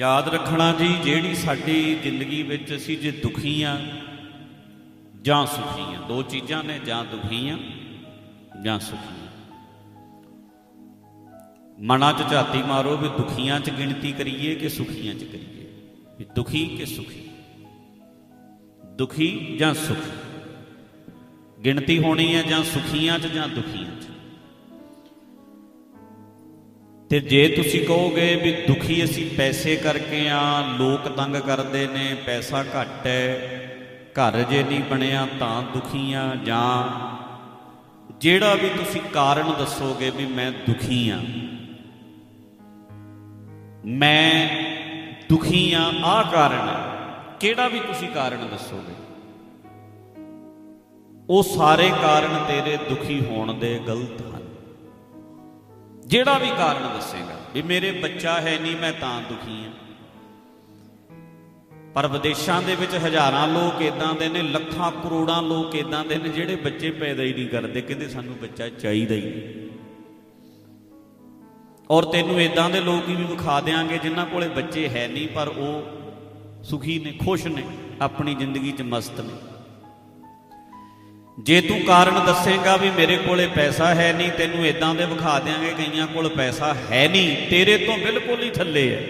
ਯਾਦ ਰੱਖਣਾ ਜੀ, ਜਿਹੜੀ ਸਾਡੀ ਜ਼ਿੰਦਗੀ ਵਿੱਚ ਅਸੀਂ ਜੇ ਦੁਖੀ ਆ ਜਾਂ ਸੁਖੀ ਆ, ਦੋ ਚੀਜ਼ਾਂ ਨੇ, ਜਾਂ ਦੁਖੀ ਆ ਜਾਂ ਸੁਖੀ ਆ। ਮਨਾਂ 'ਚ ਝਾਤੀ ਮਾਰੋ ਵੀ ਦੁਖੀਆਂ 'ਚ ਗਿਣਤੀ ਕਰੀਏ ਕਿ ਸੁਖੀਆਂ 'ਚ ਕਰੀਏ। ਵੀ ਦੁਖੀ ਕਿ ਸੁਖੀ? ਦੁਖੀ ਜਾਂ ਸੁਖੀ? ਗਿਣਤੀ ਹੋਣੀ ਹੈ ਜਾਂ ਸੁਖੀਆਂ 'ਚ ਜਾਂ ਦੁਖੀਆਂ 'ਚ? ਤੇ ਜੇ ਤੁਸੀਂ ਕਹੋਗੇ ਵੀ ਦੁਖੀ ਅਸੀਂ ਪੈਸੇ ਕਰਕੇ ਆ, ਲੋਕ ਤੰਗ ਕਰਦੇ ਨੇ, ਪੈਸਾ ਘੱਟ ਹੈ ਘਰ ਜੇ ਨਹੀਂ ਬਣਿਆ ਤਾਂ ਦੁਖੀ ਆ ਜਾਂ ਜਿਹੜਾ ਵੀ ਤੁਸੀਂ ਕਾਰਨ ਦੱਸੋਗੇ ਵੀ ਮੈਂ ਦੁਖੀ ਆ। ਮੈਂ ਦੁਖੀ ਆ ਆ ਕਾਰਨ ਹੈ ਕਿਹੜਾ ਵੀ ਤੁਸੀਂ ਕਾਰਨ ਦੱਸੋਗੇ? ਉਹ ਸਾਰੇ ਕਾਰਨ ਤੇਰੇ ਦੁਖੀ ਹੋਣ ਦੇ ਗਲਤ ਜਿਹੜਾ ਵੀ ਕਾਰਨ ਦੱਸੇਗਾ ਵੀ ਮੇਰੇ ਬੱਚਾ ਹੈ ਨਹੀਂ, ਮੈਂ ਤਾਂ ਦੁਖੀ ਹਾਂ। ਪਰ ਵਿਦੇਸ਼ਾਂ ਦੇ ਵਿੱਚ ਹਜ਼ਾਰਾਂ ਲੋਕ ਇਦਾਂ ਦੇ ਨੇ, ਲੱਖਾਂ ਕਰੋੜਾਂ ਲੋਕ ਇਦਾਂ ਦੇ ਨੇ, ਜਿਹੜੇ ਬੱਚੇ ਪੈਦਾ ਹੀ ਨਹੀਂ ਕਰਦੇ, ਕਹਿੰਦੇ ਸਾਨੂੰ ਬੱਚਾ ਚਾਹੀਦਾ ਹੀ ਨਹੀਂ। ਔਰ ਤੈਨੂੰ ਇਦਾਂ ਦੇ ਲੋਕ ਵੀ ਵਿਖਾ ਦੇਾਂਗੇ ਜਿਨ੍ਹਾਂ ਕੋਲੇ ਬੱਚੇ ਹੈ ਨਹੀਂ, ਪਰ ਉਹ ਸੁਖੀ ਨੇ, ਖੁਸ਼ ਨੇ, ਆਪਣੀ ਜ਼ਿੰਦਗੀ 'ਚ ਮਸਤ ਨੇ। ਜੇ ਤੂੰ ਕਾਰਨ ਦੱਸੇਗਾ ਵੀ ਮੇਰੇ ਕੋਲੇ ਪੈਸਾ ਹੈ ਨਹੀਂ, ਤੈਨੂੰ ਇਦਾਂ ਦੇ ਵਿਖਾ ਦੇਾਂਗੇ ਕਈਆਂ ਕੋਲ ਪੈਸਾ ਹੈ ਨਹੀਂ। ਤੇਰੇ ਤੋਂ ਬਿਲਕੁਲ ਹੀ ਥੱਲੇ ਹੈ।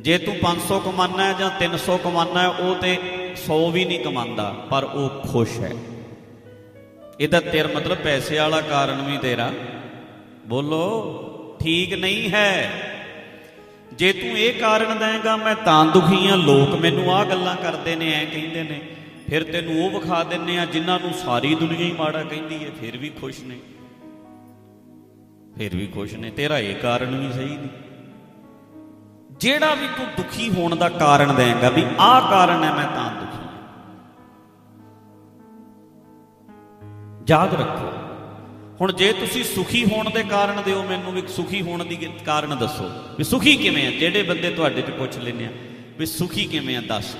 ਜੇ ਤੂੰ 500 ਕਮਾਨਾ ਹੈ ਜਾਂ 300 ਕਮਾਨਾ ਹੈ ਉਹ ਤੇ 100 ਵੀ ਨਹੀਂ ਕਮਾਉਂਦਾ ਪਰ ਉਹ ਖੁਸ਼ ਹੈ। ਇਹਦਾ ਤੇਰ ਮਤਲਬ ਪੈਸੇ ਵਾਲਾ ਕਾਰਨ ਵੀ ਤੇਰਾ। ਬੋਲੋ, ਠੀਕ ਨਹੀਂ ਹੈ। ਜੇ ਤੂੰ ਇਹ ਕਾਰਨ ਦੇਂਗਾ, ਮੈਂ ਤਾਂ ਦੁਖੀ ਆ ਲੋਕ ਮੈਨੂੰ ਆਹ ਗੱਲਾਂ ਕਰਦੇ ਨੇ, ਐ ਕਹਿੰਦੇ ਨੇ। ਫਿਰ ਤੈਨੂੰ ਉਹ ਵਿਖਾ ਦਿੰਨੇ ਆ ਜਿਨ੍ਹਾਂ ਨੂੰ ਸਾਰੀ ਦੁਨੀਆ ਹੀ ਮਾੜਾ ਕਹਿੰਦੀ ਹੈ ਫਿਰ ਵੀ ਖੁਸ਼ ਨੇ। ਫਿਰ ਵੀ ਖੁਸ਼ ਨੇ, ਤੇਰਾ ਇਹ ਕਾਰਨ ਵੀ ਸਹੀ ਨਹੀਂ। ਜਿਹੜਾ ਵੀ ਤੂੰ ਦੁਖੀ ਹੋਣ ਦਾ ਕਾਰਨ ਦੇਂਗਾ ਵੀ ਆਹ ਕਾਰਨ ਹੈ, ਮੈਂ ਤਾਂ ਦੁਖੀ ਹਾਂ। ਯਾਦ ਰੱਖੋ, ਹੁਣ ਜੇ ਤੁਸੀਂ ਸੁਖੀ ਹੋਣ ਦੇ ਕਾਰਨ ਦਿਓ, ਮੈਨੂੰ ਵੀ ਸੁਖੀ ਹੋਣ ਦੀ ਕਾਰਨ ਦੱਸੋ ਵੀ ਸੁਖੀ ਕਿਵੇਂ ਆ? ਜਿਹੜੇ ਬੰਦੇ ਤੁਹਾਡੇ ਚ ਪੁੱਛ ਲੈਨੇ ਆ, ਵੀ ਸੁਖੀ ਕਿਵੇਂ ਆ, ਦੱਸ।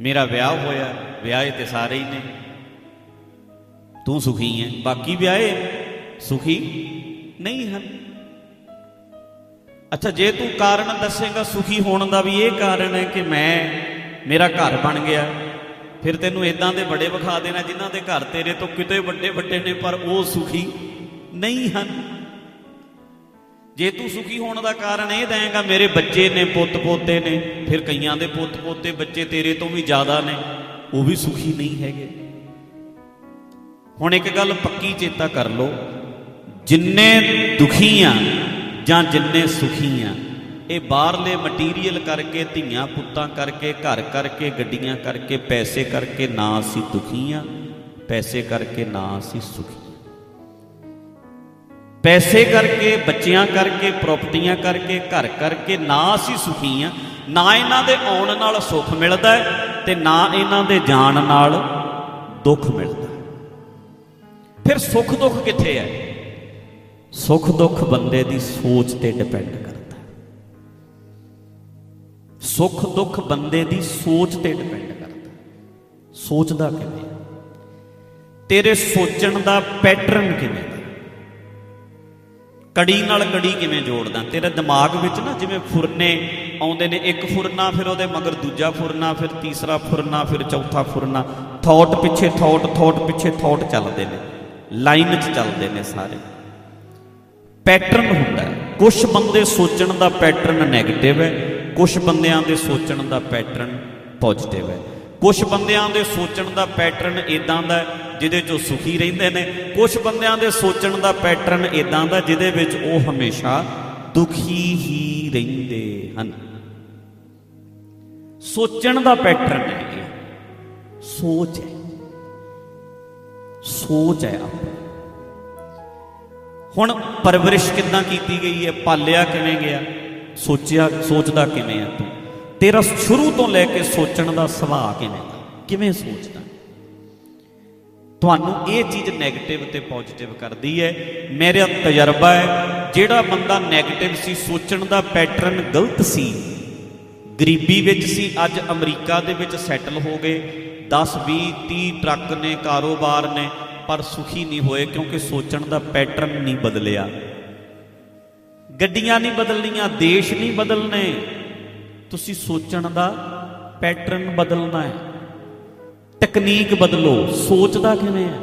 ਮੇਰਾ ਵਿਆਹ ਹੋਇਆ, ਵਿਆਹੇ ਤੇ ਸਾਰੇ ਹੀ ਨੇ। ਤੂੰ ਸੁਖੀ ਹੈ ਬਾਕੀ ਵਿਆਹੇ ਸੁਖੀ ਨਹੀਂ ਹਨ। ਅੱਛਾ, ਜੇ ਤੂੰ ਕਾਰਨ ਦੱਸੇਗਾ ਸੁਖੀ ਹੋਣ ਦਾ ਵੀ ਇਹ ਕਾਰਨ ਹੈ ਕਿ ਮੈਂ ਮੇਰਾ ਘਰ ਬਣ ਗਿਆ, ਫਿਰ ਤੈਨੂੰ ਇਦਾਂ ਦੇ ਬੜੇ ਵਿਖਾ ਦੇਣਾ ਜਿਨ੍ਹਾਂ ਦੇ ਘਰ ਤੇਰੇ ਤੋਂ ਕਿਤੇ ਵੱਡੇ ਵੱਡੇ ਨੇ, ਪਰ ਉਹ ਸੁਖੀ ਨਹੀਂ ਹਨ। ਜੇ ਤੂੰ ਸੁਖੀ ਹੋਣ ਦਾ ਕਾਰਨ ਇਹ ਦੇਂਗਾ, ਮੇਰੇ ਬੱਚੇ ਨੇ, ਪੁੱਤ ਪੋਤੇ ਨੇ, ਫਿਰ ਕਈਆਂ ਦੇ ਪੁੱਤ ਪੋਤੇ ਬੱਚੇ ਤੇਰੇ ਤੋਂ ਵੀ ਜ਼ਿਆਦਾ ਨੇ, ਉਹ ਵੀ ਸੁਖੀ ਨਹੀਂ ਹੈਗੇ। ਹੁਣ ਇੱਕ ਗੱਲ ਪੱਕੀ ਚੇਤਾ ਕਰ ਲਓ, ਜਿੰਨੇ ਦੁਖੀ ਆ ਜਾਂ ਜਿੰਨੇ ਸੁਖੀ ਆ, ਇਹ ਬਾਹਰਲੇ ਮਟੀਰੀਅਲ ਕਰਕੇ, ਧੀਆਂ ਪੁੱਤਾਂ ਕਰਕੇ, ਘਰ ਕਰਕੇ, ਗੱਡੀਆਂ ਕਰਕੇ, ਪੈਸੇ ਕਰਕੇ ਨਾ ਅਸੀਂ ਦੁਖੀ ਆ, ਪੈਸੇ ਕਰਕੇ ਨਾ ਅਸੀਂ ਸੁਖੀ। ਪੈਸੇ ਕਰਕੇ, ਬੱਚਿਆਂ ਕਰਕੇ ਪ੍ਰਾਪਰਟੀਆਂ ਕਰਕੇ, ਘਰ ਕਰਕੇ, ਨਾ ਅਸੀਂ ਸੁਖੀ ਆ ਨਾ ਇਹਨਾਂ ਦੇ ਆਉਣ ਨਾਲ ਸੁੱਖ ਮਿਲਦਾ ਤੇ ਨਾ ਇਹਨਾਂ ਦੇ ਜਾਣ ਨਾਲ ਦੁੱਖ ਮਿਲਦਾ ਫਿਰ ਸੁੱਖ ਦੁੱਖ ਕਿੱਥੇ ਹੈ? ਸੁੱਖ ਦੁੱਖ ਬੰਦੇ ਦੀ ਸੋਚ ਤੇ ਡਿਪੈਂਡ ਕਰਦਾ ਸੁੱਖ ਦੁੱਖ ਬੰਦੇ ਦੀ ਸੋਚ ਤੇ ਡਿਪੈਂਡ ਕਰਦਾ ਸੋਚਦਾ ਕਿਵੇਂ? ਤੇਰੇ ਸੋਚਣ ਦਾ ਪੈਟਰਨ ਕਿਵੇਂ? ਕੜੀ ਨਾਲ ਕੜੀ ਕਿਵੇਂ ਜੋੜਦਾ? ਤੇਰੇ ਦਿਮਾਗ ਵਿੱਚ ਨਾ ਜਿਵੇਂ ਫੁਰਨੇ ਆਉਂਦੇ ਨੇ, ਇੱਕ ਫੁਰਨਾ ਫਿਰ ਉਹਦੇ ਮਗਰ ਦੂਜਾ ਫੁਰਨਾ, ਫਿਰ ਤੀਸਰਾ ਫੁਰਨਾ, ਫਿਰ ਚੌਥਾ ਫੁਰਨਾ, ਥੌਟ ਪਿੱਛੇ ਥੌਟ ਥੌਟ ਪਿੱਛੇ ਥੌਟ ਚੱਲਦੇ ਨੇ, ਲਾਈਨ 'ਚ ਚੱਲਦੇ ਨੇ ਸਾਰੇ। ਪੈਟਰਨ ਹੁੰਦਾ ਕੁਝ ਬੰਦੇ ਸੋਚਣ ਦਾ ਪੈਟਰਨ ਨੈਗੇਟਿਵ ਹੈ ਕੁਝ ਬੰਦਿਆਂ ਦੇ ਸੋਚਣ ਦਾ ਪੈਟਰਨ ਪੋਜ਼ਿਟਿਵ ਹੈ। ਕੁਝ ਬੰਦਿਆਂ ਦੇ ਸੋਚਣ ਦਾ ਪੈਟਰਨ ਇਦਾਂ ਦਾ ਜਿਹਦੇ 'ਚ ਉਹ ਸੁਖੀ ਰਹਿੰਦੇ ਨੇ। ਕੁਝ ਬੰਦਿਆਂ ਦੇ ਸੋਚਣ ਦਾ ਪੈਟਰਨ ਇਦਾਂ ਦਾ, ਜਿਹਦੇ ਵਿੱਚ ਉਹ ਹਮੇਸ਼ਾ ਦੁਖੀ ਹੀ ਰਹਿੰਦੇ ਹਨ। ਸੋਚਣ ਦਾ ਪੈਟਰਨ ਹੈ ਇਹ। ਸੋਚ ਹੈ। ਸੋਚ ਹੈ ਆਪਣੀ ਹੁਣ ਪਰਵਰਿਸ਼ ਕਿੱਦਾਂ ਕੀਤੀ ਗਈ ਹੈ? ਪਾਲਿਆ ਕਿਵੇਂ ਗਿਆ? ਸੋਚਿਆ, ਸੋਚਦਾ ਕਿਵੇਂ ਆ ਤੂੰ? ਤੇਰਾ ਸ਼ੁਰੂ ਤੋਂ ਲੈ ਕੇ ਸੋਚਣ ਦਾ ਸੁਭਾਅ ਕਿਵੇਂ ਕਿਵੇਂ ਸੋਚਦਾ? ਤੁਹਾਨੂੰ ਇਹ ਚੀਜ਼ 네ਗੇਟਿਵ ਤੇ ਪੋਜ਼ਿਟਿਵ ਕਰਦੀ ਹੈ। ਮੇਰਾ ਤਜਰਬਾ ਹੈ, ਜਿਹੜਾ ਬੰਦਾ 네ਗੇਟਿਵ ਸੀ, ਸੋਚਣ ਦਾ ਪੈਟਰਨ ਗਲਤ ਸੀ। ਗਰੀਬੀ ਵਿੱਚ ਸੀ, ਅੱਜ ਅਮਰੀਕਾ ਦੇ ਵਿੱਚ ਸੈਟਲ ਹੋ ਗਏ। 10 20 30 ਟਰੱਕ ਨੇ, ਕਾਰੋਬਾਰ ਨੇ, ਪਰ ਸੁਖੀ ਨਹੀਂ ਹੋਏ ਕਿਉਂਕਿ ਸੋਚਣ ਦਾ ਪੈਟਰਨ ਨਹੀਂ ਬਦਲਿਆ। ਗੱਡੀਆਂ ਨਹੀਂ ਬਦਲਣੀਆਂ, ਦੇਸ਼ ਨਹੀਂ ਬਦਲਨੇ ਤੁਸੀਂ ਸੋਚਣ ਦਾ ਪੈਟਰਨ ਬਦਲਣਾ ਹੈ। ਤਕਨੀਕ ਬਦਲੋ। ਸੋਚਦਾ ਕਿਵੇਂ ਹੈ?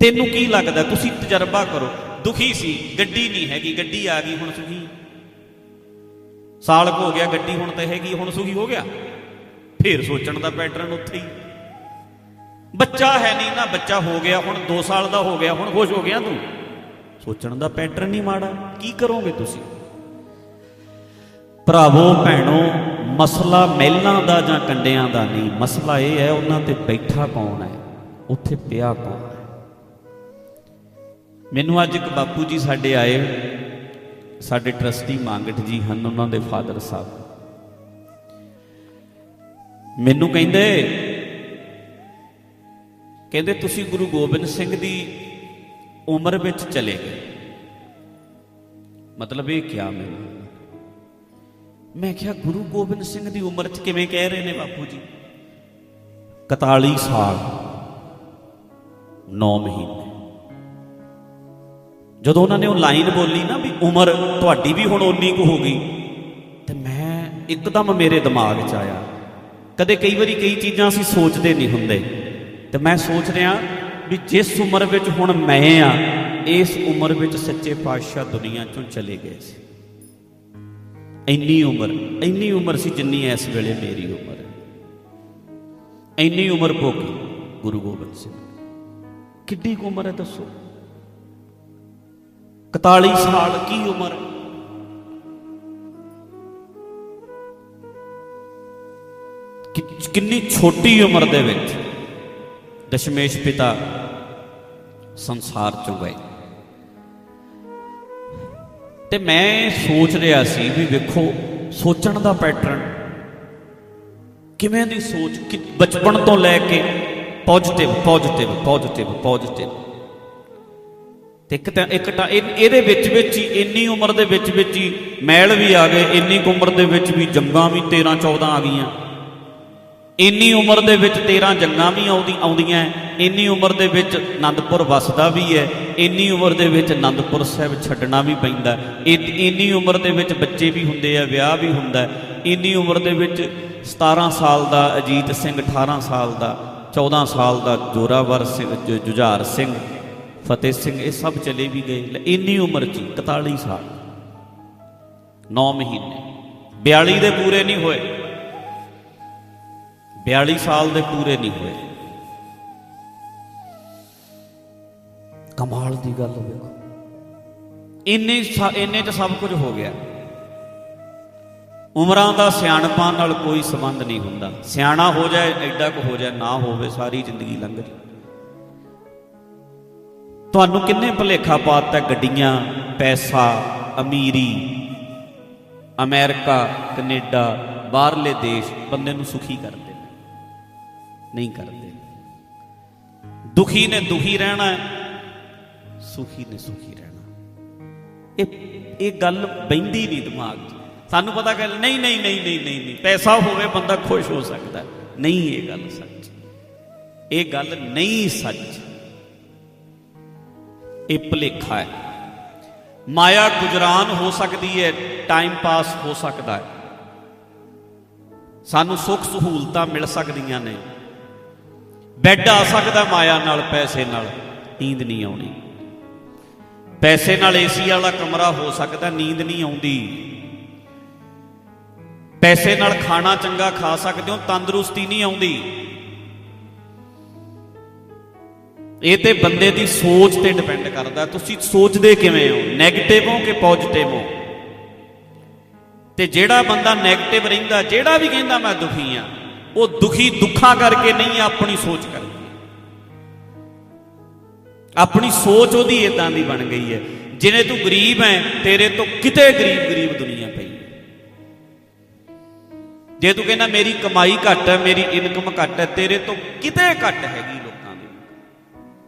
ਤੈਨੂੰ ਕੀ ਲੱਗਦਾ? ਤੁਸੀਂ ਤਜਰਬਾ ਕਰੋ। ਦੁਖੀ ਸੀ। ਗੱਡੀ ਨਹੀਂ ਹੈਗੀ। ਗੱਡੀ ਆ ਗਈ, ਹੁਣ ਸੁਖੀ। ਸਾਲ ਕੁ ਹੋ ਗਿਆ, ਗੱਡੀ ਹੁਣ ਤਾਂ ਹੈਗੀ, ਹੁਣ ਸੁਖੀ ਹੋ ਗਿਆ। ਫੇਰ ਸੋਚਣ ਦਾ ਪੈਟਰਨ ਉੱਥੇ ਹੀ। ਬੱਚਾ ਹੈ ਨਹੀਂ ਨਾ, ਬੱਚਾ ਹੋ ਗਿਆ, ਹੁਣ 2 ਸਾਲ ਦਾ ਹੋ ਗਿਆ, ਹੁਣ ਖੁਸ਼ ਹੋ ਗਿਆ ਤੂੰ। ਸੋਚਣ ਦਾ ਪੈਟਰਨ ਨਹੀਂ ਮਾੜਾ। ਕੀ ਕਰੋਗੇ ਤੁਸੀਂ? ਭਰਾਵੋ, ਭੈਣੋ, ਮਸਲਾ ਮਹਿਲਾਂ ਦਾ ਜਾਂ ਕੰਡਿਆਂ ਦਾ ਨਹੀਂ। ਮਸਲਾ ਇਹ ਹੈ, ਉਹਨਾਂ ਤੇ ਬੈਠਾ ਕੌਣ ਹੈ? ਉੱਥੇ ਪਿਆ ਕੌਣ ਹੈ? ਮੈਨੂੰ ਅੱਜ ਇੱਕ ਬਾਪੂ ਜੀ ਸਾਡੇ ਆਏ, ਸਾਡੇ ਟਰਸਟੀ ਮੰਗਟ ਜੀ ਹਨ, ਉਹਨਾਂ ਦੇ ਫਾਦਰ ਸਾਹਿਬ। ਮੈਨੂੰ ਕਹਿੰਦੇ ਕਹਿੰਦੇ ਤੁਸੀਂ ਗੁਰੂ ਗੋਬਿੰਦ ਸਿੰਘ ਦੀ ਉਮਰ ਵਿੱਚ ਚਲੇ ਗਏ। ਮਤਲਬ ਇਹ ਕਿਹਾ ਮੈਨੂੰ? ਮੈਂ ਕਿਹਾ, ਗੁਰੂ ਗੋਬਿੰਦ ਸਿੰਘ ਦੀ ਉਮਰ 'ਚ ਕਿਵੇਂ ਕਹਿ ਰਹੇ ਨੇ ਬਾਪੂ ਜੀ 41 ਸਾਲ 9 ਮਹੀਨੇ। ਜਦੋਂ ਉਹਨਾਂ ਨੇ ਉਹ ਲਾਈਨ ਬੋਲੀ ਨਾ ਵੀ ਉਮਰ ਤੁਹਾਡੀ ਵੀ ਹੁਣ ਓਨੀ ਕੁ ਹੋ ਗਈ, ਤੇ ਮੈਂ ਇੱਕਦਮ ਮੇਰੇ ਦਿਮਾਗ 'ਚ ਆਇਆ। ਕਦੇ ਕਈ ਵਾਰੀ ਕਈ ਚੀਜ਼ਾਂ ਅਸੀਂ ਸੋਚਦੇ ਨਹੀਂ ਹੁੰਦੇ, ਤੇ ਮੈਂ ਸੋਚ ਰਿਹਾ ਵੀ ਜਿਸ ਉਮਰ ਵਿੱਚ ਹੁਣ ਮੈਂ ਆ, ਇਸ ਉਮਰ ਵਿੱਚ ਸੱਚੇ ਪਾਤਸ਼ਾਹ ਦੁਨੀਆ ਚੋਂ ਚਲੇ ਗਏ ਸੀ। ਇੰਨੀ ਉਮਰ ਇੰਨੀ ਉਮਰ ਸੀ ਜਿੰਨੀ ਇਸ ਵੇਲੇ ਮੇਰੀ ਉਮਰ ਹੈ। ਇੰਨੀ ਉਮਰ ਭੋਗੀ ਗੁਰੂ ਗੋਬਿੰਦ ਸਿੰਘ ਕਿੱਡੀ ਕੁ ਉਮਰ ਹੈ ਦੱਸੋ? 41 ਸਾਲ ਕੀ ਉਮਰ ਹੈ? ਕਿੰਨੀ ਛੋਟੀ ਉਮਰ ਦੇ ਵਿੱਚ ਦਸ਼ਮੇਸ਼ ਪਿਤਾ ਸੰਸਾਰ ਚੋਂ ਗਏ। ਤੇ ਮੈਂ ਸੋਚ ਰਿਹਾ ਸੀ ਵੀ ਵੇਖੋ, ਸੋਚਣ ਦਾ ਪੈਟਰਨ ਕਿਵੇਂ ਦੀ ਸੋਚ, ਕਿ ਬਚਪਨ ਤੋਂ ਲੈ ਕੇ ਪੋਜ਼ਿਟਿਵ ਪੋਜ਼ਿਟਿਵ ਪੋਜ਼ਿਟਿਵ ਪੋਜ਼ਿਟਿਵ ਤੇ ਇੱਕ ਤਾਂ ਇੱਕ ਤਾਂ ਇਹਦੇ ਵਿੱਚ ਵਿੱਚ ਹੀ, ਇੰਨੀ ਉਮਰ ਦੇ ਵਿੱਚ ਵਿੱਚ ਹੀ ਮੈਲ ਵੀ ਆ ਗਏ, ਇੰਨੀ ਕੁ ਉਮਰ ਦੇ ਵਿੱਚ ਵੀ ਜੰਗਾਂ ਵੀ 13 14 ਆ ਗਈਆਂ। ਇੰਨੀ ਉਮਰ ਦੇ ਵਿੱਚ 13 ਜੰਗਾਂ ਵੀ ਆਉਂਦੀ ਆਉਂਦੀਆਂ ਇੰਨੀ ਉਮਰ ਦੇ ਵਿੱਚ ਆਨੰਦਪੁਰ ਵਸਦਾ ਵੀ ਹੈ ਇੰਨੀ ਉਮਰ ਦੇ ਵਿੱਚ ਆਨੰਦਪੁਰ ਸਾਹਿਬ ਛੱਡਣਾ ਵੀ ਪੈਂਦਾ ਇ- ਇੰਨੀ ਉਮਰ ਦੇ ਵਿੱਚ ਬੱਚੇ ਵੀ ਹੁੰਦੇ ਆ ਵਿਆਹ ਵੀ ਹੁੰਦਾ ਇੰਨੀ ਉਮਰ ਦੇ ਵਿੱਚ 17 ਸਾਲ ਦਾ ਅਜੀਤ ਸਿੰਘ 18 ਸਾਲ ਦਾ 14 ਸਾਲ ਦਾ ਜੋਰਾਵਰ ਸਿੰਘ ਜੁਝਾਰ ਸਿੰਘ ਫਤਿਹ ਸਿੰਘ ਇਹ ਸਭ ਚਲੇ ਵੀ ਗਏ ਇੰਨੀ ਉਮਰ 'ਚ ਹੀ, 41 ਸਾਲ 9 ਮਹੀਨੇ 42 ਦੇ ਪੂਰੇ ਨਹੀਂ ਹੋਏ। 42 ਸਾਲ ਦੇ ਪੂਰੇ ਨਹੀਂ ਹੋਏ। ਕਮਾਲ ਦੀ ਗੱਲ ਵੇਖੋ। ਇੰਨੇ ਇੰਨੇ ਚ ਸਭ ਕੁਝ ਹੋ ਗਿਆ। ਉਮਰਾਂ ਦਾ ਸਿਆਣਪਾਂ ਨਾਲ ਕੋਈ ਸੰਬੰਧ ਨਹੀਂ ਹੁੰਦਾ। ਸਿਆਣਾ ਹੋ ਜਾਏ ਐਡਾ ਕੁ ਹੋ ਜਾਏ ਨਾ ਹੋਵੇ ਸਾਰੀ ਜ਼ਿੰਦਗੀ ਲੰਘ ਜਾਏ। ਤੁਹਾਨੂੰ ਕਿੰਨੇ ਭੁਲੇਖਾ ਪਾਤਾ ਗੱਡੀਆਂ ਪੈਸਾ ਅਮੀਰੀ ਅਮਰੀਕਾ ਕੈਨੇਡਾ ਬਾਹਰਲੇ ਦੇਸ਼ ਬੰਦੇ ਨੂੰ ਸੁਖੀ ਕਰਦੇ ਨੇ ਨਹੀਂ ਕਰਦੇ। ਦੁਖੀ ਨੇ ਦੁਖੀ ਰਹਿਣਾ ਹੈ, ਸੁਖੀ ਨੇ ਸੁਖੀ ਰਹਿਣਾ। ਇਹ ਇਹ ਗੱਲ ਬੈਂਦੀ ਨਹੀਂ ਦਿਮਾਗ 'ਚ। ਸਾਨੂੰ ਪਤਾ ਗੱਲ ਨਹੀਂ ਨਹੀਂ ਨਹੀਂ ਨਹੀਂ ਨਹੀਂ ਨਹੀਂ ਪੈਸਾ ਹੋਵੇ ਬੰਦਾ ਖੁਸ਼ ਹੋ ਸਕਦਾ ਨਹੀਂ ਇਹ ਗੱਲ ਸੱਚ। ਇਹ ਗੱਲ ਨਹੀਂ ਸੱਚ। ਇਹ ਭੁਲੇਖਾ ਹੈ। ਮਾਇਆ ਗੁਜਰਾਨ ਹੋ ਸਕਦੀ ਹੈ ਟਾਈਮ ਪਾਸ ਹੋ ਸਕਦਾ ਹੈ। ਸਾਨੂੰ ਸੁੱਖ ਸਹੂਲਤਾਂ ਮਿਲ ਸਕਦੀਆਂ ਨੇ। ਬੈੱਡ ਆ ਸਕਦਾ ਮਾਇਆ ਨਾਲ, ਪੈਸੇ ਨਾਲ, ਨੀਂਦ ਨਹੀਂ ਆਉਣੀ। ਪੈਸੇ ਨਾਲ ਏਸੀ ਵਾਲਾ ਕਮਰਾ ਹੋ ਸਕਦਾ, ਨੀਂਦ ਨਹੀਂ ਆਉਂਦੀ। ਪੈਸੇ ਨਾਲ ਖਾਣਾ ਚੰਗਾ ਖਾ ਸਕਦੇ ਹੋ, ਤੰਦਰੁਸਤੀ ਨਹੀਂ ਆਉਂਦੀ। ਇਹ ਤੇ ਬੰਦੇ ਦੀ ਸੋਚ ਤੇ ਡਿਪੈਂਡ ਕਰਦਾ। ਤੁਸੀਂ ਸੋਚਦੇ ਕਿਵੇਂ ਹੋ? 네ਗੇਟਿਵ ਹੋ ਕਿ ਪੋਜ਼ਿਟਿਵ ਹੋ? ਤੇ ਜਿਹੜਾ ਬੰਦਾ 네ਗੇਟਿਵ ਰਹਿੰਦਾ, ਜਿਹੜਾ ਵੀ ਕਹਿੰਦਾ, ਮੈਂ ਦੁਖੀ ਆ ਉਹ ਦੁਖੀ ਦੁੱਖਾਂ ਕਰਕੇ ਨਹੀਂ, ਆਪਣੀ ਸੋਚ ਕਰਕੇ। ਆਪਣੀ ਸੋਚ ਉਹਦੀ ਇਦਾਂ ਦੀ ਬਣ ਗਈ ਹੈ, ਜਿਵੇਂ ਤੂੰ ਗਰੀਬ ਹੈ, ਤੇਰੇ ਤੋਂ ਕਿਤੇ ਗਰੀਬ ਗਰੀਬ ਦੁਨੀਆ ਪਈ। ਜੇ ਤੂੰ ਕਹਿੰਦਾ ਮੇਰੀ ਕਮਾਈ ਘੱਟ ਹੈ, ਮੇਰੀ ਇਨਕਮ ਘੱਟ ਹੈ, ਤੇਰੇ ਤੋਂ ਕਿਤੇ ਘੱਟ ਹੈਗੀ ਲੋਕਾਂ ਦੀ।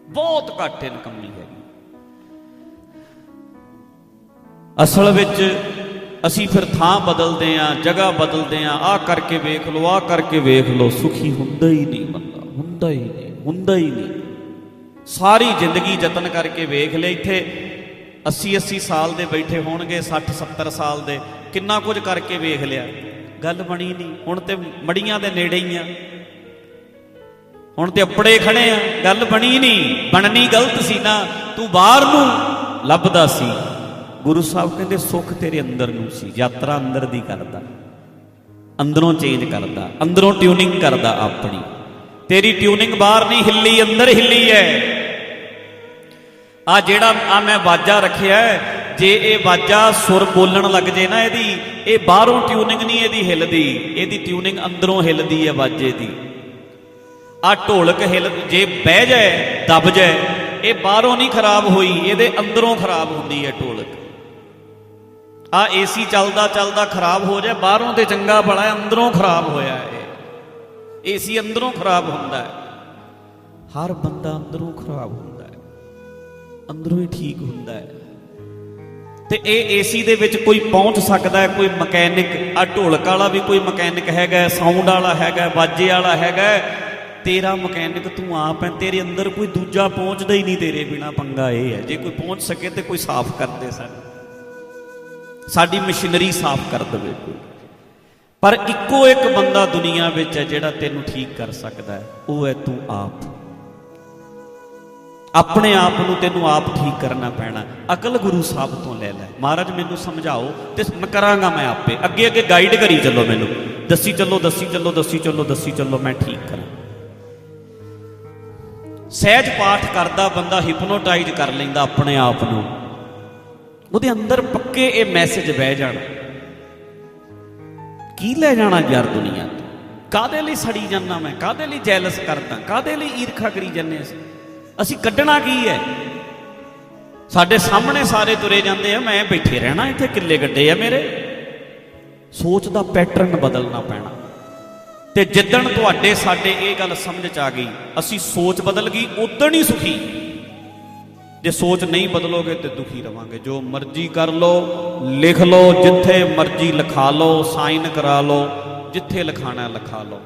ਬਹੁਤ ਘੱਟ ਇਨਕਮ ਨਹੀਂ ਹੈਗੀ। ਅਸਲ ਵਿੱਚ ਅਸੀਂ ਫਿਰ ਥਾਂ ਬਦਲਦੇ ਆਂ, ਜਗ੍ਹਾ ਬਦਲਦੇ ਆਂ, ਆਹ ਕਰਕੇ ਵੇਖ ਲਓ, ਆਹ ਕਰਕੇ ਵੇਖ ਲਓ। ਸੁਖੀ ਹੁੰਦਾ ਹੀ ਨਹੀਂ ਬੰਦਾ, ਹੁੰਦਾ ਹੀ ਨਹੀਂ, ਹੁੰਦਾ ਹੀ ਨਹੀਂ। ਸਾਰੀ ਜ਼ਿੰਦਗੀ ਯਤਨ ਕਰਕੇ ਵੇਖ ਲੈ, ਇੱਥੇ 80 80 ਸਾਲ ਦੇ ਬੈਠੇ ਹੋਣਗੇ 60 70 ਸਾਲ ਦੇ, ਕਿੰਨਾ ਕੁਝ ਕਰਕੇ ਵੇਖ ਲਿਆ। ਗੱਲ ਬਣੀ ਨਹੀਂ, ਹੁਣ ਤੇ ਮੜੀਆਂ ਦੇ ਨੇੜੇ ਹੀ ਆ। ਹੁਣ ਤੇ ਅੱਪੜੇ ਖੜੇ ਆ, ਗੱਲ ਬਣੀ ਨਹੀਂ, ਬਣਨੀ ਗਲਤ ਸੀ ਨਾ, ਤੂੰ ਬਾਹਰ ਨੂੰ ਲੱਭਦਾ ਸੀ। ਗੁਰੂ ਸਾਹਿਬ ਕਹਿੰਦੇ, ਸੁੱਖ ਤੇਰੇ ਅੰਦਰ ਨੂੰ ਸੀ, ਯਾਤਰਾ ਅੰਦਰ ਦੀ ਕਰਦਾ। ਅੰਦਰੋਂ ਚੇਂਜ ਕਰਦਾ, ਅੰਦਰੋਂ ਟਿਊਨਿੰਗ ਕਰਦਾ ਆਪਣੀ। ਤੇਰੀ ਟਿਊਨਿੰਗ ਬਾਹਰ ਨਹੀਂ, ਹਿੱਲੀ ਅੰਦਰ ਹਿੱਲੀ ਹੈ ਆ ਜਿਹੜਾ, ਆ ਮੈਂ ਬਾਜਾ ਰੱਖਿਆ ਜੇ ਇਹ ਵਾਜਾ ਸੁਰ ਬੋਲਣ ਲੱਗ ਜੇ ਨਾ ਇਹਦੀ, ਇਹ ਬਾਹਰੋਂ ਟਿਊਨਿੰਗ ਨਹੀਂ ਇਹਦੀ ਹਿੱਲਦੀ, ਇਹਦੀ ਟਿਊਨਿੰਗ ਅੰਦਰੋਂ ਹਿੱਲਦੀ ਹੈ ਬਾਜੇ ਦੀ। ਆ ਢੋਲਕ ਹਿੱਲ, ਜੇ ਬਹਿ ਜਾਏ, ਦਬ ਜਾਏ, ਇਹ ਬਾਹਰੋਂ ਨਹੀਂ ਖਰਾਬ ਹੋਈ, ਇਹਦੇ ਅੰਦਰੋਂ ਖਰਾਬ ਹੁੰਦੀ ਹੈ ਢੋਲਕ। ਆ ਏਸੀ ਚੱਲਦਾ ਚੱਲਦਾ ਖਰਾਬ ਹੋ ਜਾਏ, ਬਾਹਰੋਂ ਤੇ ਚੰਗਾ ਬੜਾ ਅੰਦਰੋਂ ਖਰਾਬ ਹੋਇਆ ਹੈ ਏਸੀ ਅੰਦਰੋਂ ਖਰਾਬ ਹੁੰਦਾ ਹੈ। ਹਰ ਬੰਦਾ ਅੰਦਰੋਂ ਖਰਾਬ ਹੁੰਦਾ ਹੈ। ਅੰਦਰੋਂ ਹੀ ਠੀਕ ਹੁੰਦਾ ਹੈ। ਤੇ ਇਹ ਏਸੀ ਦੇ ਵਿੱਚ ਕੋਈ ਪਹੁੰਚ ਸਕਦਾ ਹੈ, ਕੋਈ ਮਕੈਨਿਕ, ਆ ਢੋਲਕ ਵਾਲਾ ਵੀ ਕੋਈ ਮਕੈਨਿਕ ਹੈਗਾ ਸਾਊਂਡ ਵਾਲਾ ਹੈਗਾ ਬਾਜੇ ਵਾਲਾ ਹੈਗਾ ਤੇਰਾ ਮਕੈਨਿਕ ਤੂੰ ਆਪ ਹੈ, ਤੇਰੇ ਅੰਦਰ ਕੋਈ ਦੂਜਾ ਪਹੁੰਚਦਾ ਹੀ ਨਹੀਂ ਤੇਰੇ ਬਿਨਾ ਪੰਗਾ ਇਹ ਹੈ। ਜੇ ਕੋਈ ਪਹੁੰਚ ਸਕੇ ਤੇ ਕੋਈ ਸਾਫ਼ ਕਰਦੇ ਸਨ ਸਾਡੀ ਮਸ਼ੀਨਰੀ ਸਾਫ਼ ਕਰ ਦੇਵੇ ਕੋਈ। ਪਰ ਇੱਕੋ ਇੱਕ ਬੰਦਾ ਦੁਨੀਆ ਵਿੱਚ ਹੈ ਜਿਹੜਾ ਤੈਨੂੰ ਠੀਕ ਕਰ ਸਕਦਾ ਹੈ, ਉਹ ਹੈ ਤੂੰ ਆਪ। ਆਪਣੇ ਆਪ ਨੂੰ ਤੈਨੂੰ ਆਪ ਠੀਕ ਕਰਨਾ ਪੈਣਾ। ਅਕਲ ਗੁਰੂ ਸਾਹਿਬ ਤੋਂ ਲੈ ਲੈ। ਮਹਾਰਾਜ, ਮੈਨੂੰ ਸਮਝਾਓ ਤੇ ਮੈਂ ਕਰਾਂਗਾ ਮੈਂ ਆਪੇ। ਅੱਗੇ ਅੱਗੇ ਗਾਈਡ ਕਰੀ ਚੱਲੋ ਮੈਨੂੰ। ਦੱਸੀ ਚੱਲੋ ਦੱਸੀ ਚੱਲੋ ਦੱਸੀ ਚੱਲੋ ਦੱਸੀ ਚੱਲੋ, ਮੈਂ ਠੀਕ ਕਰਾਂ। ਸਹਿਜ ਪਾਠ ਕਰਦਾ ਬੰਦਾ ਹਿਪਨੋਟਾਈਜ਼ ਕਰ ਲੈਂਦਾ ਆਪਣੇ ਆਪ ਨੂੰ। ਉਹਦੇ ਅੰਦਰ ਪੱਕੇ ਇਹ ਮੈਸੇਜ ਬਹਿ ਜਾਣਾ। ਕੀ ਲੈ ਜਾਣਾ ਯਾਰ ਦੁਨੀਆ ਤੋਂ? ਕਾਦੇ ਲਈ ਸੜੀ ਜਾਂਦਾ ਮੈਂ? ਕਾਦੇ ਲਈ ਜੈਲਸ ਕਰਦਾ? ਕਾਦੇ ਲਈ ਈਰਖਾ ਕਰੀ ਜਾਂਦੇ ਅਸੀਂ? ਅਸੀਂ ਕੱਢਣਾ ਕੀ ਹੈ? ਸਾਡੇ ਸਾਹਮਣੇ ਸਾਰੇ ਤੁਰੇ ਜਾਂਦੇ ਆ, ਮੈਂ ਬੈਠੇ ਰਹਿਣਾ ਇੱਥੇ, ਕਿੱਲੇ ਗੱਡੇ ਆ ਮੇਰੇ। ਸੋਚ ਦਾ ਪੈਟਰਨ ਬਦਲਣਾ ਪੈਣਾ। ਤੇ ਜਿੱਦਣ ਤੁਹਾਡੇ, ਸਾਡੇ ਇਹ ਗੱਲ ਸਮਝ ਚ ਆ ਗਈ, ਅਸੀਂ ਸੋਚ ਬਦਲ ਗਈ ਉਦਣ ਹੀ ਸੁਖੀ। ਜੇ ਸੋਚ ਨਹੀਂ ਬਦਲੋਗੇ ਤੇ ਦੁਖੀ ਰਵਾਂਗੇ। ਜੋ ਮਰਜ਼ੀ ਕਰ ਲਓ, ਲਿਖ ਲਓ, ਜਿੱਥੇ ਮਰਜ਼ੀ ਲਿਖਾ ਲਓ, ਸਾਈਨ ਕਰਾ ਲਓ, ਜਿੱਥੇ ਲਿਖਾਣਾ ਲਿਖਾ ਲਓ।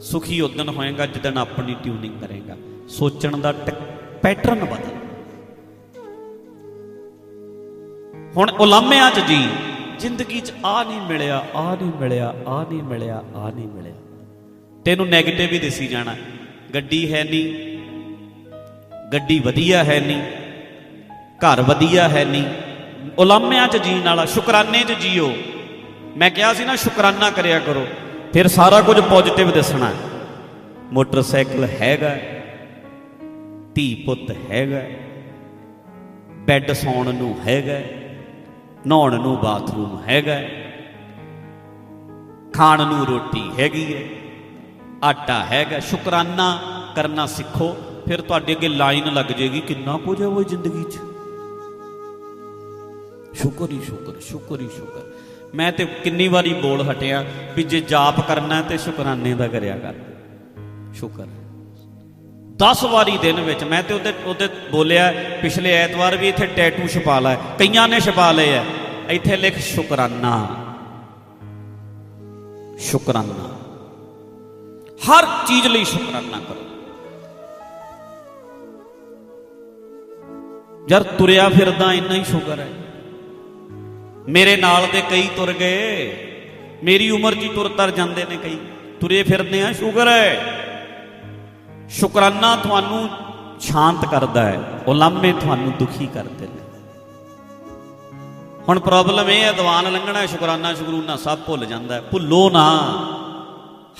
ਸੁਖੀ ਉਦਣ ਹੋਏਗਾ ਜਿੱਦਣ ਆਪਣੀ ਟਿਊਨਿੰਗ ਕਰੇਗਾ। ਸੋਚਣ ਦਾ ਪੈਟਰਨ ਬਦਲ। ਹੁਣ ਉਲਾਮਿਆਂ ਚ ਜੀ, ਜ਼ਿੰਦਗੀ ਚ ਆ ਨਹੀਂ ਮਿਲਿਆ, ਆ ਨਹੀਂ ਮਿਲਿਆ, ਆ ਨਹੀਂ ਮਿਲਿਆ, ਆ ਨਹੀਂ ਮਿਲਿਆ। ਤੈਨੂੰ 네ਗੇਟਿਵ ਹੀ ਦਿਸੀ ਜਾਣਾ। ਗੱਡੀ ਹੈ ਨਹੀਂ, ਗੱਡੀ ਵਧੀਆ ਹੈ ਨਹੀਂ ਘਰ ਵਧੀਆ ਹੈ ਨਹੀਂ। ਉਲਾਮਿਆਂ ਚ ਜੀਣ ਵਾਲਾ, ਸ਼ੁਕਰਾਨੇ ਚ ਜੀਓ। ਮੈਂ ਕਿਹਾ ਸੀ ਨਾ, ਸ਼ੁਕਰਾਨਾ ਕਰਿਆ ਕਰੋ। ਫਿਰ ਸਾਰਾ ਕੁਝ ਪੋਜ਼ਿਟਿਵ ਦਿਸਣਾ ਮੋਟਰਸਾਈਕਲ ਹੈਗਾ ਧੀ ਪੁੱਤ ਹੈਗਾ ਬੈੱਡ ਸੌਣ ਨੂੰ ਹੈਗਾ ਨਹਾਉਣ ਨੂੰ ਬਾਥਰੂਮ ਹੈਗਾ ਖਾਣ ਨੂੰ ਰੋਟੀ ਹੈਗੀ ਹੈ, ਆਟਾ ਹੈਗਾ ਸ਼ੁਕਰਾਨਾ ਕਰਨਾ ਸਿੱਖੋ, ਫਿਰ ਤੁਹਾਡੇ ਅੱਗੇ ਲਾਈਨ ਲੱਗ ਜੇਗੀ ਕਿੰਨਾ ਕੁਝ ਹੈ ਉਹ ਜ਼ਿੰਦਗੀ 'ਚ। ਸ਼ੁਕਰ ਹੀ ਸ਼ੁਕਰ ਸ਼ੁਕਰ ਹੀ ਸ਼ੁਕਰ। ਮੈਂ ਤੇ ਕਿੰਨੀ ਵਾਰੀ ਬੋਲ ਹਟਿਆ ਵੀ ਜੇ ਜਾਪ ਕਰਨਾ ਤੇ ਸ਼ੁਕਰਾਨੇ ਦਾ ਕਰਿਆ ਕਰ। ਸ਼ੁਕਰ। 10 ਵਾਰੀ ਦਿਨ ਵਿੱਚ ਮੈਂ ਤੇ ਉਹਦੇ ਉਹਦੇ ਬੋਲਿਆ, ਪਿਛਲੇ ਐਤਵਾਰ ਵੀ ਇੱਥੇ ਟੈਟੂ ਛਪਾ ਲਿਆ ਕਈਆਂ ਨੇ ਛਪਾ ਲਏ ਆ ਇੱਥੇ ਲਿਖ ਸ਼ੁਕਰਾਨਾ। ਸ਼ੁਕਰਾਨਾ। ਹਰ ਚੀਜ਼ ਲਈ ਸ਼ੁਕਰਾਨਾ ਕਰੋ। ਯਾਰ ਤੁਰਿਆ ਫਿਰਦਾ ਇੰਨਾ ਹੀ ਸ਼ੁਕਰ ਹੈ ਮੇਰੇ ਨਾਲ ਦੇ ਕਈ ਤੁਰ ਗਏ। ਮੇਰੀ ਉਮਰ 'ਚ ਹੀ ਤੁਰ ਤਰ ਜਾਂਦੇ ਨੇ ਕਈ। ਤੁਰੇ ਫਿਰਦੇ ਆ, ਸ਼ੁਕਰ ਹੈ। ਸ਼ੁਕਰਾਨਾ ਤੁਹਾਨੂੰ ਸ਼ਾਂਤ ਕਰਦਾ ਹੈ ਉਲਾਮੇ ਤੁਹਾਨੂੰ ਦੁਖੀ ਕਰਦੇ ਨੇ। ਹੁਣ ਪ੍ਰੋਬਲਮ ਇਹ ਹੈ, ਦੀਵਾਨ ਲੰਘਣਾ, ਸ਼ੁਕਰਾਨਾ ਸ਼ੁਕਰੂਨਾ ਸਭ ਭੁੱਲ ਜਾਂਦਾ ਹੈ। ਭੁੱਲੋ ਨਾ।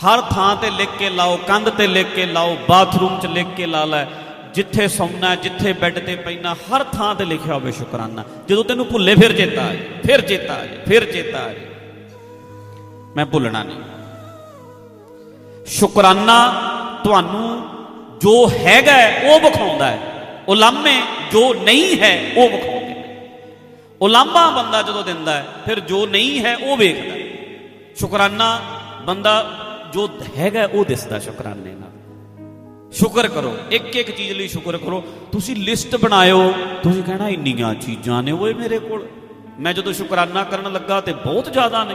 ਹਰ ਥਾਂ ਤੇ ਲਿਖ ਕੇ ਲਾਓ, ਕੰਧ ਤੇ ਲਿਖ ਕੇ ਲਾਓ, ਬਾਥਰੂਮ 'ਚ ਲਿਖ ਕੇ ਲਾ ਲੈ। ਜਿੱਥੇ ਸੌਣਾ ਜਿੱਥੇ ਬੈੱਡ ਤੇ ਪੈਣਾ ਹਰ ਥਾਂ ਤੇ ਲਿਖਿਆ ਹੋਵੇ ਸ਼ੁਕਰਾਨਾ। ਜਦੋਂ ਤੈਨੂੰ ਭੁੱਲੇ, ਫਿਰ ਚੇਤਾ ਆ ਜਾਏ, ਫਿਰ ਚੇਤਾ ਆ ਜਾਏ, ਫਿਰ ਚੇਤਾ ਆ ਜਾਏ। ਮੈਂ ਭੁੱਲਣਾ ਨਹੀਂ। ਸ਼ੁਕਰਾਨਾ ਤੁਹਾਨੂੰ ਜੋ ਹੈਗਾ ਉਹ ਵਿਖਾਉਂਦਾ ਹੈ। ਉਲਾਮੇ ਜੋ ਨਹੀਂ ਹੈ, ਉਹ ਵਿਖਾਉਂਦੇ ਨੇ। ਉਲਾਮਾ ਬੰਦਾ ਜਦੋਂ ਦਿੰਦਾ ਹੈ, ਫਿਰ ਜੋ ਨਹੀਂ ਹੈ, ਉਹ ਵੇਖਦਾ ਸ਼ੁਕਰਾਨਾ ਬੰਦਾ ਜੋ ਹੈਗਾ ਉਹ ਦਿਸਦਾ ਸ਼ੁਕਰਾਨੇ ਨਾਲ। ਸ਼ੁਕਰ ਕਰੋ। ਇੱਕ ਇੱਕ ਚੀਜ਼ ਲਈ ਸ਼ੁਕਰ ਕਰੋ। ਤੁਸੀਂ ਲਿਸਟ ਬਣਾਇਓ। ਤੁਸੀਂ ਕਹਿਣਾ, ਇੰਨੀਆਂ ਚੀਜ਼ਾਂ ਨੇ ਓਏ ਮੇਰੇ ਕੋਲ। ਮੈਂ ਜਦੋਂ ਸ਼ੁਕਰਾਨਾ ਕਰਨ ਲੱਗਾ ਤੇ ਬਹੁਤ ਜ਼ਿਆਦਾ ਨੇ।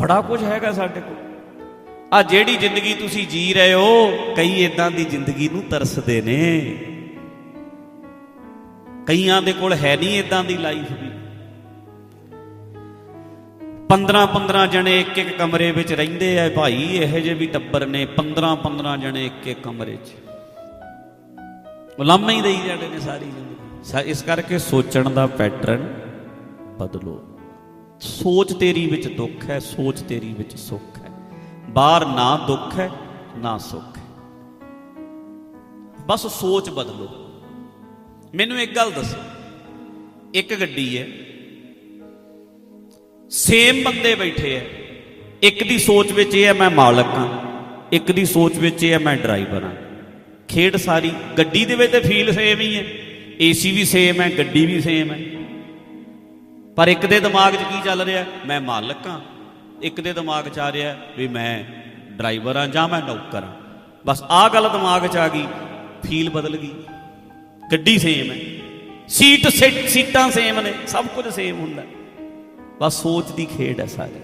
ਬੜਾ ਕੁਝ ਹੈਗਾ ਸਾਡੇ ਕੋਲ। ਆ ਜਿਹੜੀ ਜ਼ਿੰਦਗੀ ਤੁਸੀਂ ਜੀ ਰਹੇ ਹੋ, ਕਈ ਇਦਾਂ ਦੀ ਜ਼ਿੰਦਗੀ ਨੂੰ ਤਰਸਦੇ ਨੇ। ਕਈਆਂ ਦੇ ਕੋਲ ਹੈ ਨਹੀਂ ਇਦਾਂ ਦੀ ਲਾਈਫ ਵੀ। 15 15 ਜਣੇ ਇੱਕ ਇੱਕ ਕਮਰੇ ਵਿੱਚ ਰਹਿੰਦੇ ਆ ਭਾਈ, ਇਹੋ ਜਿਹੇ ਵੀ ਟੱਬਰ ਨੇ 15 15 ਜਣੇ ਇੱਕ ਇੱਕ ਕਮਰੇ 'ਚ। ਉਲਾਮੇ ਹੀ ਰਹੀ ਜਾਂਦੇ ਨੇ ਸਾਰੀ ਜ਼ਿੰਦਗੀ। ਇਸ ਕਰਕੇ ਸੋਚਣ ਦਾ ਪੈਟਰਨ ਬਦਲੋ। ਸੋਚ ਤੇਰੀ ਵਿੱਚ ਦੁੱਖ ਹੈ, ਸੋਚ ਤੇਰੀ ਵਿੱਚ ਸੁੱਖ ਹੈ। ਬਾਹਰ ਨਾ ਦੁੱਖ ਹੈ, ਨਾ ਸੁੱਖ ਹੈ। ਬਸ ਸੋਚ ਬਦਲੋ। ਮੈਨੂੰ ਇੱਕ ਗੱਲ ਦੱਸੋ। ਇੱਕ ਗੱਡੀ ਹੈ। ਸੇਮ ਬੰਦੇ ਬੈਠੇ ਆ ਇੱਕ ਦੀ ਸੋਚ ਵਿੱਚ ਇਹ ਹੈ ਮੈਂ ਮਾਲਕ ਹਾਂ ਇੱਕ ਦੀ ਸੋਚ ਵਿੱਚ ਇਹ ਹੈ ਮੈਂ ਡਰਾਈਵਰ ਹਾਂ ਖੇਡ ਸਾਰੀ ਗੱਡੀ ਦੇ ਵਿੱਚ ਤੇ ਫੀਲ ਸੇਮ ਹੀ ਹੈ ਏਸੀ ਵੀ ਸੇਮ ਹੈ ਗੱਡੀ ਵੀ ਸੇਮ ਹੈ ਪਰ ਇੱਕ ਦੇ ਦਿਮਾਗ 'ਚ ਕੀ ਚੱਲ ਰਿਹਾ? ਮੈਂ ਮਾਲਕ ਹਾਂ ਇੱਕ ਦੇ ਦਿਮਾਗ 'ਚ ਆ ਰਿਹਾ ਵੀ ਮੈਂ ਡਰਾਈਵਰ ਹਾਂ ਜਾਂ ਮੈਂ ਨੌਕਰ ਹਾਂ ਬਸ ਆਹ ਗੱਲ ਦਿਮਾਗ 'ਚ ਆ ਗਈ ਫੀਲ ਬਦਲ ਗਈ। ਗੱਡੀ ਸੇਮ ਹੈ ਸੀਟ ਸੀਟ- ਸੀਟਾਂ ਸੇਮ ਨੇ, ਸਭ ਕੁਝ ਸੇਮ ਹੁੰਦਾ। ਬਸ ਸੋਚ ਦੀ ਖੇਡ ਹੈ ਸਾਰੀ।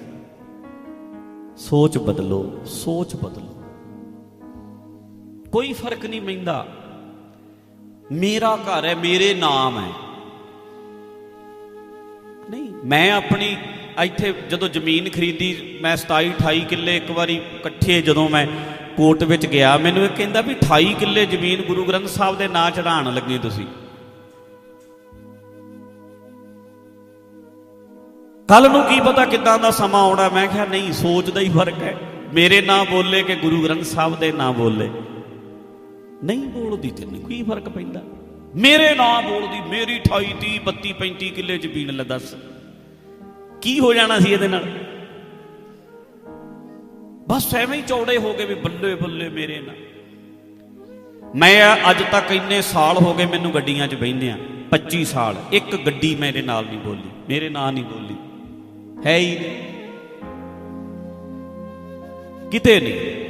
ਸੋਚ ਬਦਲੋ ਸੋਚ ਬਦਲੋ। ਕੋਈ ਫ਼ਰਕ ਨਹੀਂ ਪੈਂਦਾ। ਮੇਰਾ ਘਰ ਹੈ, ਮੇਰੇ ਨਾਮ ਹੈ। ਨਹੀਂ, ਮੈਂ ਆਪਣੀ ਇੱਥੇ ਜਦੋਂ ਜ਼ਮੀਨ ਖਰੀਦੀ, ਮੈਂ 27 28 ਕਿੱਲੇ ਇੱਕ ਵਾਰੀ ਇਕੱਠੇ ਜਦੋਂ ਮੈਂ ਕੋਰਟ ਵਿੱਚ ਗਿਆ, ਮੈਨੂੰ ਇਹ ਕਹਿੰਦਾ ਵੀ 28 ਕਿੱਲੇ ਜ਼ਮੀਨ ਗੁਰੂ ਗ੍ਰੰਥ ਸਾਹਿਬ ਦੇ ਨਾਂ ਚੜਾਉਣ ਲੱਗੇ ਤੁਸੀਂ। ਕੱਲ ਨੂੰ ਕੀ ਪਤਾ ਕਿੱਦਾਂ ਦਾ ਸਮਾਂ ਆਉਣਾ, ਮੈਂ ਕਿਹਾ ਨਹੀਂ ਸੋਚ ਦਾ ਹੀ ਫ਼ਰਕ ਹੈ। ਮੇਰੇ ਨਾਂ ਬੋਲੇ ਕਿ ਗੁਰੂ ਗ੍ਰੰਥ ਸਾਹਿਬ ਦੇ ਨਾਂ ਬੋਲੇ। ਨਹੀਂ ਬੋਲਦੀ ਤੇ ਨਹੀਂ, ਕੋਈ ਫ਼ਰਕ ਪੈਂਦਾ। ਮੇਰੇ ਨਾਂ ਬੋਲਦੀ, ਮੇਰੀ 28 30 32 35 ਕਿੱਲੇ ਜ਼ਮੀਨ ਲੈ ਦੱਸ। ਕੀ ਹੋ ਜਾਣਾ ਸੀ ਇਹਦੇ ਨਾਲ? ਬਸ ਐਵੇਂ ਹੀ ਚੌੜੇ ਹੋ ਗਏ ਵੀ ਬੱਲੇ ਬੱਲੇ ਮੇਰੇ ਨਾਲ ਮੈਂ ਅੱਜ ਤੱਕ ਇੰਨੇ ਸਾਲ ਹੋ ਗਏ ਮੈਨੂੰ ਗੱਡੀਆਂ 'ਚ ਬਹਿੰਦੇ ਆ 25 ਸਾਲ। ਇੱਕ ਗੱਡੀ ਮੇਰੇ ਨਾਲ ਨਹੀਂ ਬੋਲੀ, ਮੇਰੇ ਨਾਂ ਨਹੀਂ ਬੋਲੀ। ਹੈ ਹੀ ਨਹੀਂ। ਕਿਤੇ ਨਹੀਂ।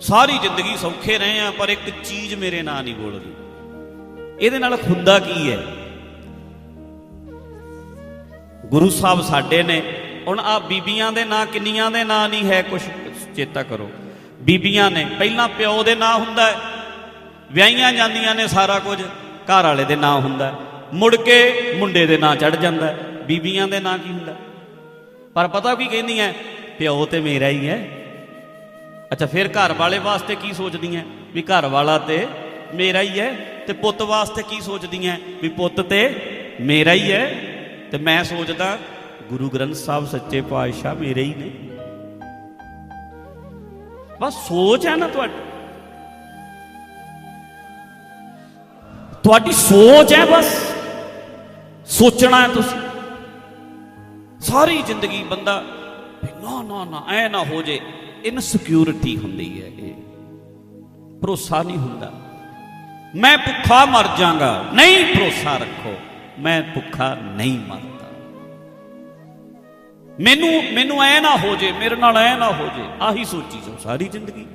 ਸਾਰੀ ਜ਼ਿੰਦਗੀ ਸੌਖੇ ਰਹੇ ਆ, ਪਰ ਇੱਕ ਚੀਜ਼ ਮੇਰੇ ਨਾਂ ਨਹੀਂ ਬੋਲਦੀ। ਇਹਦੇ ਨਾਲ ਹੁੰਦਾ ਕੀ ਹੈ? ਗੁਰੂ ਸਾਹਿਬ ਸਾਡੇ ਨੇ, ਹੁਣ ਆ ਬੀਬੀਆਂ ਦੇ ਨਾਂ, ਕਿੰਨੀਆਂ ਦੇ ਨਾਂ ਨਹੀਂ ਹੈ ਕੁਝ ਚੇਤਾ ਕਰੋ। ਬੀਬੀਆਂ ਨੇ, ਪਹਿਲਾਂ ਪਿਓ ਦੇ ਨਾਂ ਹੁੰਦਾ ਹੈ, ਵਿਆਹੀਆਂ ਜਾਂਦੀਆਂ ਨੇ ਸਾਰਾ ਕੁਝ, ਘਰ ਵਾਲੇ ਦੇ ਨਾਂ ਹੁੰਦਾ ਮੁੜ ਕੇ ਮੁੰਡੇ ਦੇ ਨਾਂ ਚੜ ਜਾਂਦਾ ਬੀਬੀਆਂ ਦੇ ਨਾਂ ਕੀ ਹੁੰਦਾ ਪਰ ਪਤਾ ਕੀ ਕਹਿੰਦੀਆਂ ਪਿਓ ਤੇ ਮੇਰਾ ਹੀ ਹੈ ਅੱਛਾ, ਫਿਰ ਘਰ ਵਾਲੇ ਵਾਸਤੇ ਕੀ ਸੋਚਦੀ ਸੋਚਦੀਆਂ ਵੀ ਘਰ ਵਾਲਾ ਤੇ ਮੇਰਾ ਹੀ ਹੈ ਤੇ ਪੁੱਤ ਵਾਸਤੇ ਕੀ ਸੋਚਦੀ ਸੋਚਦੀਆਂ ਵੀ ਪੁੱਤ ਤੇ ਮੇਰਾ ਹੀ ਹੈ ਤੇ ਮੈਂ ਸੋਚਦਾ, ਗੁਰੂ ਗ੍ਰੰਥ ਸਾਹਿਬ ਸੱਚੇ ਪਾਤਸ਼ਾਹ ਮੇਰੇ ਹੀ ਨੇ। ਬਸ ਸੋਚ ਹੈ ਨਾ ਤੁਹਾਡੀ। ਤੁਹਾਡੀ ਸੋਚ ਹੈ ਬਸ। ਸੋਚਣਾ ਹੈ ਤੁਸੀਂ। ਸਾਰੀ ਜ਼ਿੰਦਗੀ ਬੰਦਾ ਨਾ ਨਾ ਨਾ, ਐ ਨਾ ਹੋ ਜੇ। ਇਨਸਿਕਿਉਰਿਟੀ ਹੁੰਦੀ ਹੈ ਇਹ। ਭਰੋਸਾ ਨਹੀਂ ਹੁੰਦਾ। ਮੈਂ ਭੁੱਖਾ ਮਰ ਜਾਗਾ। ਨਹੀਂ ਭਰੋਸਾ ਰੱਖੋ। ਮੈਂ ਭੁੱਖਾ ਨਹੀਂ ਮਰਦਾ। ਮੈਨੂੰ ਮੈਨੂੰ ਐ ਨਾ ਹੋ ਜੇ, ਮੇਰੇ ਨਾਲ ਐ ਨਾ ਹੋ ਜੇ। ਆਹੀ ਸੋਚੀ ਜਾਓ ਸਾਰੀ ਜ਼ਿੰਦਗੀ।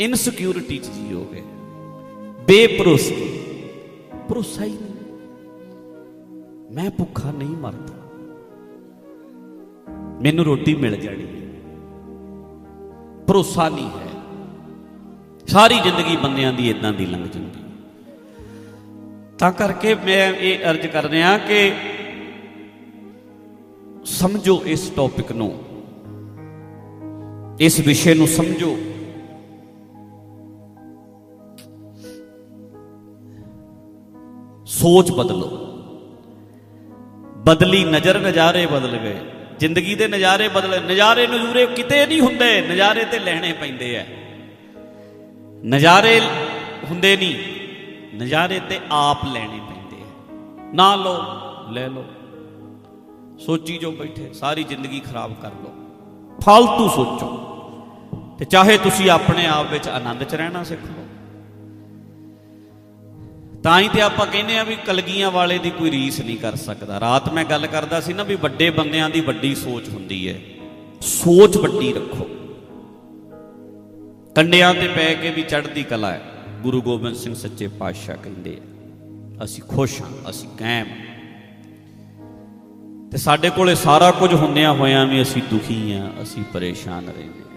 ਇਨਸਿਕਿਉਰਿਟੀ ਚ ਜੀਓਗੇ। ਬੇਭਰੋਸੇ। ਭਰੋਸਾ ਹੀ ਨਹੀਂ। ਮੈਂ ਭੁੱਖਾ ਨਹੀਂ ਮਰਦਾ। ਮੈਨੂੰ ਰੋਟੀ ਮਿਲ ਜਾਣੀ ਹੈ। ਭਰੋਸਾ ਨਹੀਂ ਹੈ। ਸਾਰੀ ਜ਼ਿੰਦਗੀ ਬੰਦਿਆਂ ਦੀ ਇਦਾਂ ਦੀ ਲੰਘ ਜਾਂਦੀ ਤਾਂ ਕਰਕੇ ਮੈਂ ਇਹ ਅਰਜ਼ ਕਰ ਰਿਹਾ ਕਿ ਸਮਝੋ ਇਸ ਟੌਪਿਕ ਨੂੰ। ਇਸ ਵਿਸ਼ੇ ਨੂੰ ਸਮਝੋ। ਸੋਚ ਬਦਲੋ। ਬਦਲੀ ਨਜ਼ਰ ਨਜ਼ਾਰੇ ਬਦਲ ਗਏ। ਜ਼ਿੰਦਗੀ ਦੇ ਨਜ਼ਾਰੇ ਬਦਲੇ ਨਜ਼ਾਰੇ ਨਜ਼ੂਰੇ ਕਿਤੇ ਨਹੀਂ ਹੁੰਦੇ, ਨਜ਼ਾਰੇ ਤੇ ਲੈਣੇ ਪੈਂਦੇ ਆ ਨਜ਼ਾਰੇ ਹੁੰਦੇ ਨਹੀਂ, ਨਜ਼ਾਰੇ ਤੇ ਆਪ ਲੈਣੇ ਪੈਂਦੇ ਆ ਨਾ ਲੋ ਲੈ ਲੋ ਸੋਚੀ ਜੋ ਬੈਠੇ, ਸਾਰੀ ਜ਼ਿੰਦਗੀ ਖਰਾਬ ਕਰ ਲੋ ਫालतू ਸੋਚੋ। ਤੇ ਚਾਹੇ ਤੁਸੀਂ ਆਪਣੇ ਆਪ ਵਿੱਚ ਆਨੰਦ ਚ ਰਹਿਣਾ ਸਿੱਖੋ। ਤਾਂ ਹੀ ਤੇ ਆਪਾਂ ਕਹਿੰਦੇ ਆ ਵੀ ਕਲਗੀਆਂ ਵਾਲੇ ਦੀ ਕੋਈ ਰੀਸ ਨਹੀਂ ਕਰ ਸਕਦਾ ਰਾਤ ਮੈਂ ਗੱਲ ਕਰਦਾ ਸੀ ਨਾ ਵੀ ਵੱਡੇ ਬੰਦਿਆਂ ਦੀ ਵੱਡੀ ਸੋਚ ਹੁੰਦੀ ਹੈ ਸੋਚ ਵੱਡੀ ਰੱਖੋ ਕੰਡਿਆਂ ਤੇ ਪੈ ਕੇ ਵੀ ਚੜ੍ਹਦੀ ਕਲਾ ਹੈ ਗੁਰੂ ਗੋਬਿੰਦ ਸਿੰਘ ਸੱਚੇ ਪਾਤਸ਼ਾਹ ਕਹਿੰਦੇ ਆ, ਅਸੀਂ ਖੁਸ਼ ਹਾਂ, ਅਸੀਂ ਕਾਇਮ ਹਾਂ। ਤੇ ਸਾਡੇ ਕੋਲੇ ਸਾਰਾ ਕੁਝ ਹੁੰਦਿਆਂ ਹੋਇਆਂ ਵੀ ਅਸੀਂ ਦੁਖੀ ਹਾਂ, ਅਸੀਂ ਪਰੇਸ਼ਾਨ ਰਹਿੰਦੇ ਹਾਂ।